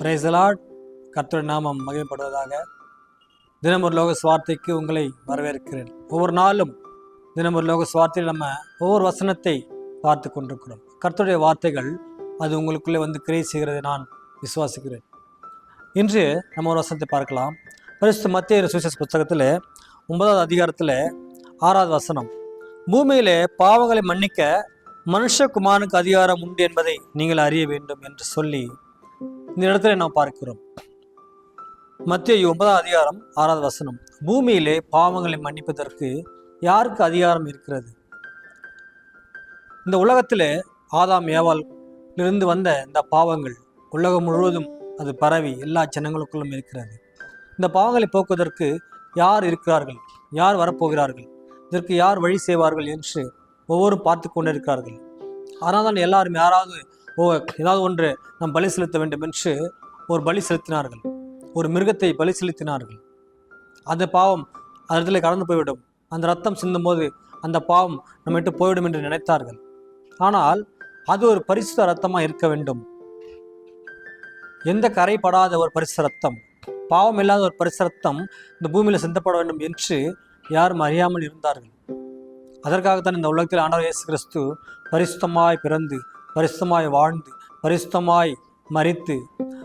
பிரேசலாட் கர்த்தர் நாமம் மகிழப்படுவதாக தினம் லோக சுவார்த்தைக்கு உங்களை வரவேற்கிறேன். ஒவ்வொரு நாளும் தினமர் லோக சுவார்த்தையில் நம்ம ஒவ்வொரு வசனத்தை பார்த்து கொண்டிருக்கிறோம். கர்த்தருடைய வார்த்தைகள் அது உங்களுக்குள்ளே வந்து கிரியை செய்கிறதை நான் விசுவாசிக்கிறேன். இன்று நம்ம ஒரு வசனத்தை பார்க்கலாம். பரிசு மத்திய சுவிசேஷ புத்தகத்தில் ஒன்பதாவது அதிகாரத்தில் ஆறாவது வசனம். பூமியிலே பாவங்களை மன்னிக்க மனுஷகுமாரனுக்கு அதிகாரம் உண்டு என்பதை நீங்கள் அறிய வேண்டும் என்று சொல்லி இந்த இடத்துல நாம் பார்க்கிறோம். மத்திய ஒன்பதாம் அதிகாரம் ஆறாவது வசனம். பூமியிலே பாவங்களை மன்னிப்பதற்கு யாருக்கு அதிகாரம் இருக்கிறது? இந்த உலகத்திலே ஆதாம் ஏவாள் இருந்து வந்த இந்த பாவங்கள் உலகம் முழுவதும் அது பரவி எல்லா ஜனங்களுக்குள்ளும் இருக்கிறது. இந்த பாவங்களை போக்குவதற்கு யார் இருக்கிறார்கள்? யார் வரப்போகிறார்கள்? இதற்கு யார் வழி செய்வார்கள் என்று ஒவ்வொரு பார்த்து கொண்டிருக்கிறார்கள். ஆனால் தான் எல்லாரும் யாராவது ஓ ஏதாவது ஒன்று நாம் பலி செலுத்த வேண்டும் என்று ஒரு பலி செலுத்தினார்கள். ஒரு மிருகத்தை பலி செலுத்தினார்கள். அந்த பாவம் அதில் கடந்து போய்விடும். அந்த ரத்தம் சிந்தும் போது அந்த பாவம் நம்ம விட்டு போய்விடும் என்று நினைத்தார்கள். ஆனால் அது ஒரு பரிசுத்த ரத்தமாக இருக்க வேண்டும். எந்த கரைப்படாத ஒரு பரிசு ரத்தம் பாவம் இல்லாத ஒரு பரிசு ரத்தம் இந்த பூமியில் சிந்தப்பட வேண்டும் என்று யாரும் அறியாமல் இருந்தார்கள். அதற்காகத்தான் இந்த உலகத்தில் ஆண்டவர் இயேசு கிறிஸ்து பரிசுத்தமாய் பிறந்து பரிசுத்தமாய் வாழ்ந்து பரிசுத்தமாய் மறித்து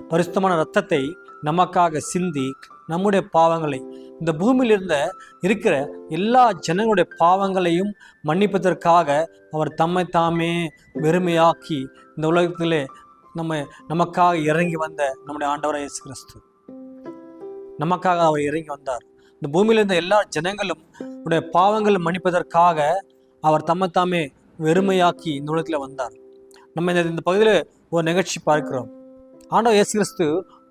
பரிசுத்தமான ரத்தத்தை நமக்காக சிந்தி நம்முடைய பாவங்களை இந்த பூமியில் இருந்த இருக்கிற எல்லா ஜனங்களுடைய பாவங்களையும் மன்னிப்பதற்காக அவர் தம்மை தாமே வெறுமையாக்கி இந்த உலகத்திலே நம்ம நமக்காக இறங்கி வந்த நம்முடைய ஆண்டவராக இயேசு கிறிஸ்து நமக்காக அவர் இறங்கி வந்தார். இந்த பூமியில் இருந்த எல்லா ஜனங்களும் உடைய பாவங்களை மன்னிப்பதற்காக அவர் தம்மை தாமே வெறுமையாக்கி இந்த உலகத்தில் வந்தார். நம்ம இந்த இந்த பகுதியில் ஒரு நிகழ்ச்சி பார்க்கிறோம். ஆண்டவர் இயேசு கிறிஸ்து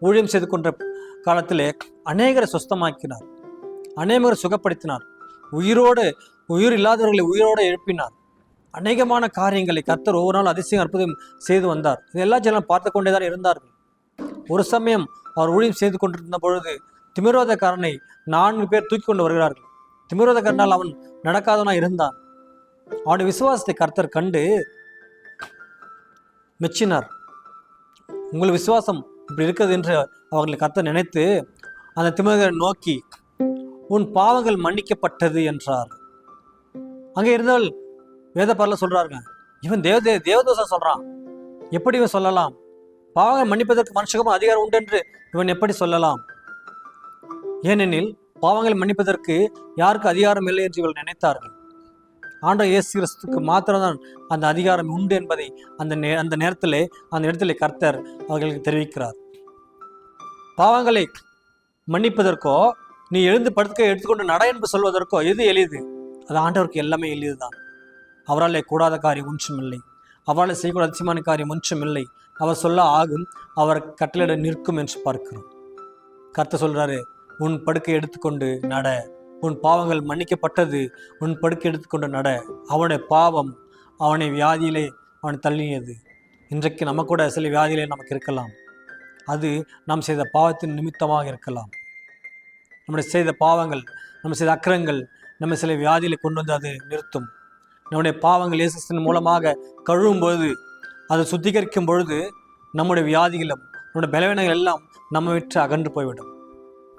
ஊழியம் செய்து கொண்ட காலத்திலே அநேகரை சொஸ்தமாக்கினார். அநேகரை சுகப்படுத்தினார். உயிரோடு உயிர் இல்லாதவர்களை உயிரோடு எழுப்பினார். அநேகமான காரியங்களை கர்த்தர் ஒவ்வொரு நாள் அதிசயம் அற்புதம் செய்து வந்தார். இது எல்லா ஜனம் பார்த்து கொண்டே தான் இருந்தார்கள். ஒரு சமயம் அவர் ஊழியம் செய்து கொண்டிருந்த பொழுது திமிரோதக்காரனை நான்கு பேர் தூக்கி கொண்டு வருகிறார்கள். திமிரோதக்காரனால் அவன் நடக்காதவனாக இருந்தான். அவனுடைய விசுவாசத்தை கர்த்தர் கண்டு மெச்சினார். உங்கள் விசுவாசம் இப்படி இருக்கிறது என்று அவர்களை கத்த நினைத்து அந்த திமிரரை நோக்கி உன் பாவங்கள் மன்னிக்கப்பட்டது என்றார். அங்கே இருந்தால் வேத பரல இவன் தேவ தேவதோசம் சொல்கிறான் எப்படி இவன் சொல்லலாம்? பாவங்கள் மன்னிப்பதற்கு மனுஷகமும் அதிகாரம் உண்டு என்று இவன் எப்படி சொல்லலாம்? ஏனெனில் பாவங்களை மன்னிப்பதற்கு யாருக்கு அதிகாரம் இல்லை என்று இவள் நினைத்தார்கள். ஆண்டவர் இயேசு கிறிஸ்துக்கு மாத்திரம்தான் அந்த அதிகாரம் உண்டு என்பதை அந்த நே அந்த நேரத்திலே அந்த இடத்திலே கர்த்தர் அவர்களுக்கு தெரிவிக்கிறார். பாவங்களை மன்னிப்பதற்கோ நீ எழுந்து படுக்க எடுத்துக்கொண்டு நட என்று சொல்வதற்கோ எது எளிது? அது ஆண்டவருக்கு எல்லாமே எளிதுதான். அவரால் கூடாத காரியம் ஒன்றுமில்லை. அவரால் செய்யக்கூட அதிசயமான காரியம் ஒன்றுமில்லை. அவர் சொல்ல ஆகும் அவர் கட்டளையிட நிற்கும் என்று பார்க்கிறோம். கர்த்தர் சொல்றாரு உன் படுக்கை எடுத்துக்கொண்டு நட. உன் பாவங்கள் மன்னிக்கப்பட்டது. உன் படுக்கை எடுத்துக்கொண்டு நட அவனுடைய பாவம் அவனை வியாதியிலே அவன் தள்ளியது. இன்றைக்கு நம்ம கூட சில வியாதியிலே நமக்கு இருக்கலாம். அது நாம் செய்த பாவத்தின் நிமித்தமாக இருக்கலாம். நம்முடைய செய்த பாவங்கள் நம்ம செய்த அக்கிரங்கள் நம்ம சில வியாதியில கொண்டு வந்து அது நிறுத்தும். நம்முடைய பாவங்கள் இயேசுவின் மூலமாக கழுவும் பொழுது அதை சுத்திகரிக்கும் பொழுது நம்முடைய வியாதிகளும் நம்முடைய பலவீனங்கள் எல்லாம் நம்ம விட்டு அகன்று போய்விடும்.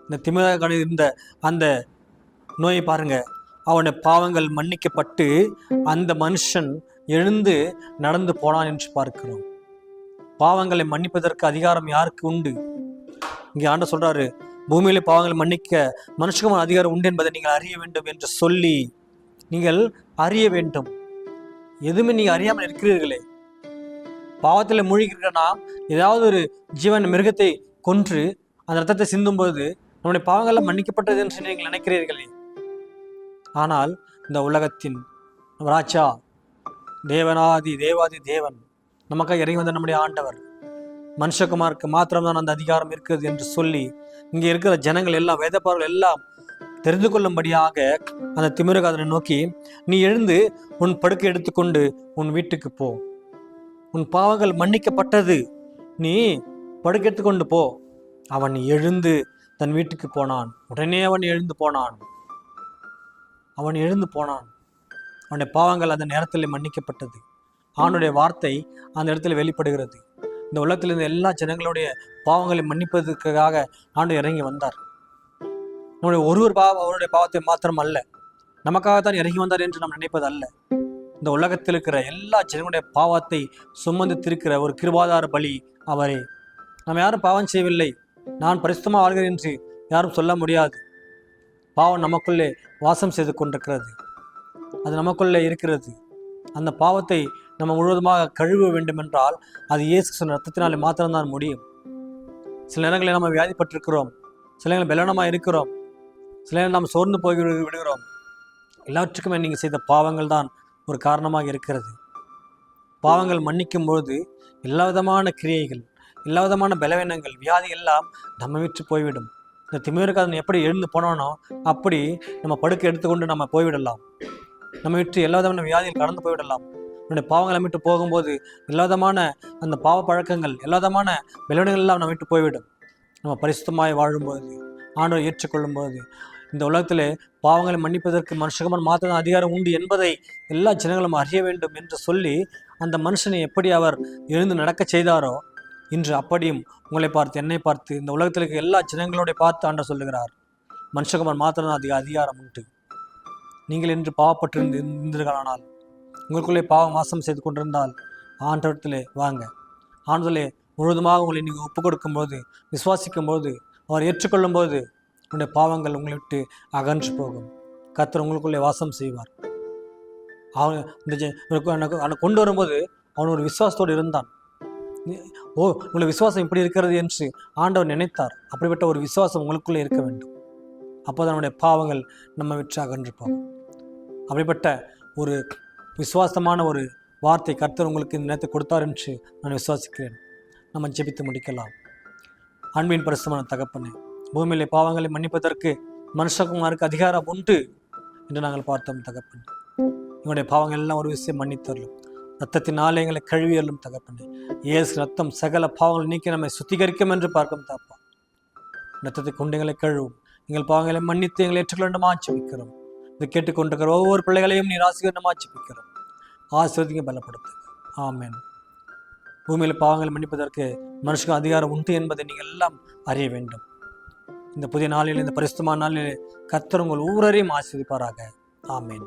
இந்த திமிர இருந்த அந்த நோயை பாருங்க. அவனை பாவங்கள் மன்னிக்கப்பட்டு அந்த மனுஷன் எழுந்து நடந்து போனான் என்று பார்க்கிறோம். பாவங்களை மன்னிப்பதற்கு அதிகாரம் யாருக்கு உண்டு? இங்கே ஆண்ட சொல்றாரு பூமியில பாவங்களை மன்னிக்க மனுஷகமான அதிகாரம் உண்டு என்பதை நீங்கள் அறிய வேண்டும் என்று சொல்லி நீங்கள் அறிய வேண்டும். எதுவுமே நீங்கள் அறியாமல் இருக்கிறீர்களே. பாவத்தில் மூழ்கிறீர்கள் நாம் ஏதாவது ஒரு ஜீவன் மிருகத்தை கொன்று அந்த ரத்தத்தை சிந்தும் பொழுது நம்முடைய பாவங்கள்லாம் மன்னிக்கப்பட்டது என்று நீங்கள் நினைக்கிறீர்களே. ஆனால் இந்த உலகத்தின் ராஜா தேவனாதி தேவாதி தேவன் நமக்காக இறங்கி வந்த நம்முடைய ஆண்டவர் மனுஷகுமாருக்கு மாத்திரம்தான் அந்த அதிகாரம் இருக்கிறது என்று சொல்லி இங்கே இருக்கிற ஜனங்கள் எல்லாம் வேதப்பார்கள் எல்லாம் தெரிந்து கொள்ளும்படியாக அந்த திமிரகாதனை நோக்கி நீ எழுந்து உன் படுக்கை எடுத்துக்கொண்டு உன் வீட்டுக்கு போ. உன் பாவங்கள் மன்னிக்கப்பட்டது. நீ படுக்கை எடுத்துக்கொண்டு போ. அவன் எழுந்து தன் வீட்டுக்கு போனான். உடனே அவன் எழுந்து போனான். அவன் எழுந்து போனான். அவனுடைய பாவங்கள் அந்த நேரத்தில் மன்னிக்கப்பட்டது. அவனுடைய வார்த்தை அந்த இடத்துல வெளிப்படுகிறது. இந்த உலகத்தில் இருந்த எல்லா ஜனங்களுடைய பாவங்களை மன்னிப்பதற்காக ஆண்டு இறங்கி வந்தார். நம்முடைய ஒருவர் பாவம் அவருடைய பாவத்தை மாத்திரம் அல்ல நமக்காகத்தான் இறங்கி வந்தார் என்று நாம் நினைப்பது அல்ல இந்த உலகத்தில் இருக்கிற எல்லா ஜனங்களுடைய பாவத்தை சுமந்து திருக்கிற ஒரு கிருபாதார பலி அவரே. நாம் யாரும் பாவம் செய்யவில்லை. நான் பரிசுத்தமாக வாழ்கிறேன் என்று யாரும் சொல்ல முடியாது. பாவம் நமக்குள்ளே வாசம் செய்து கொண்டிருக்கிறது. அது நமக்குள்ளே இருக்கிறது. அந்த பாவத்தை நம்ம முழுவதுமாக கழுவ வேண்டும் என்றால் அது இயேசு சொன்ன ரத்தத்தினாலே மாத்திரம்தான் முடியும். சில நேரங்களில் நம்ம வியாதிப்பட்டிருக்கிறோம். சில நேரங்கள் பலனமாக இருக்கிறோம். சில நேரம் நாம் சோர்ந்து போய் விடு- விடுகிறோம். எல்லாவற்றுக்குமே நீங்கள் செய்த பாவங்கள் தான் ஒரு காரணமாக இருக்கிறது. பாவங்கள் மன்னிக்கும் பொழுது எல்லா விதமான கிரியைகள் எல்லா விதமான பலவீனங்கள் வியாதி எல்லாம் நம்ம விற்று போய்விடும். இந்த திமிருக்காதன் எப்படி எழுந்து போனானோ அப்படி நம்ம படுக்கை எடுத்துக்கொண்டு நம்ம போய்விடலாம். நம்ம விட்டு எல்லா விதமான வியாதியில் கடந்து போய்விடலாம். நம்முடைய பாவங்களை விட்டு போகும்போது எல்லா விதமான அந்த பாவ பழக்கங்கள் எல்லா விதமான பலவீனங்கள் எல்லாம் நம்ம விட்டு போய்விடும். நம்ம பரிசுத்தமாய் வாழும்போது ஆண்டவரை ஏற்றுக்கொள்ளும்போது இந்த உலகத்திலே பாவங்களை மன்னிப்பதற்கு மனுஷகமன் மாத்திரம் அதிகாரம் உண்டு என்பதை எல்லா ஜனங்களும் அறிய வேண்டும் என்று சொல்லி அந்த மனுஷனை எப்படி அவர் எழுந்து நடக்கச் செய்தாரோ இன்று அப்படியும் உங்களை பார்த்து என்னை பார்த்து இந்த உலகத்தில் இருக்க எல்லா ஜனங்களோட பார்த்து ஆண்ட சொல்லுகிறார். மனுஷகுமார் மாத்திரம் அதிக அதிகாரம் உண்டு. நீங்கள் என்று பாவப்பட்டிருந்து இருந்தீர்களானால் உங்களுக்குள்ளே பாவம் வாசம் செய்து கொண்டிருந்தால் ஆண்டவரத்திலே வாங்க. ஆண்டதிலே முழுவதுமாக உங்களை நீங்கள் ஒப்புக் கொடுக்கும்போது விசுவாசிக்கும் போது அவர் ஏற்றுக்கொள்ளும் போது உங்களுடைய பாவங்கள் உங்களை விட்டு அகன்று போகும். கத்தர் உங்களுக்குள்ளே வாசம் செய்வார். அவன் இந்த கொண்டு வரும்போது அவன் ஒரு விசுவாசத்தோடு இருந்தான். ஓ உங்களை விசுவாசம் இப்படி இருக்கிறது என்று ஆண்டவர் நினைத்தார். அப்படிப்பட்ட ஒரு விசுவாசம் உங்களுக்குள்ளே இருக்க வேண்டும். அப்போதான் நம்முடைய பாவங்கள் நம்ம விற்றாக அகன்று போகும் அப்படிப்பட்ட ஒரு விசுவாசமான ஒரு வார்த்தை கர்த்தர் உங்களுக்கு இந்த நேரத்தை கொடுத்தார் என்று நான் விசுவாசிக்கிறேன். நம்ம ஜெபித்து முடிக்கலாம். அன்பின் பரிசுமான தகப்பனே பூமியிலே பாவங்களை மன்னிப்பதற்கு மனுஷகுமாருக்கு அதிகாரம் உண்டு என்று நாங்கள் பார்த்தோம் தகப்பன். எங்களுடைய பாவங்கள் எல்லாம் ஒரு விஷயம் மன்னித்தரலும். ரத்தத்தினாலே எங்களை கழுவியலும் தகப்பனே. இயேசு ரத்தம் சகல பாவங்கள் நீக்கி நம்மை சுத்திகரிக்கும் என்று பார்க்கும் தாப்பா. ரத்தத்தை கொண்டு எங்களை கழுவும். எங்கள் பாவங்களை மன்னித்து எங்களை ஏற்றுக்கொண்டு ஆட்சிப்பிக்கிறோம் இதை கேட்டுக்கொண்டிருக்கிற ஒவ்வொரு பிள்ளைகளையும் நீர் ஆசிரியர் ஆட்சிப்பிக்கிறோம் ஆசிரியங்க பலப்படுத்து ஆமேன். பூமியில் பாவங்களை மன்னிப்பதற்கு மனுஷனுக்கு அதிகாரம் உண்டு என்பதை நீங்கள் எல்லாம் அறிய வேண்டும். இந்த புதிய நாளில் இந்த பரிசுத்தமான நாளில் கத்தர் உங்கள் ஊரரையும் ஆசிரியப்பாராக ஆமேன்.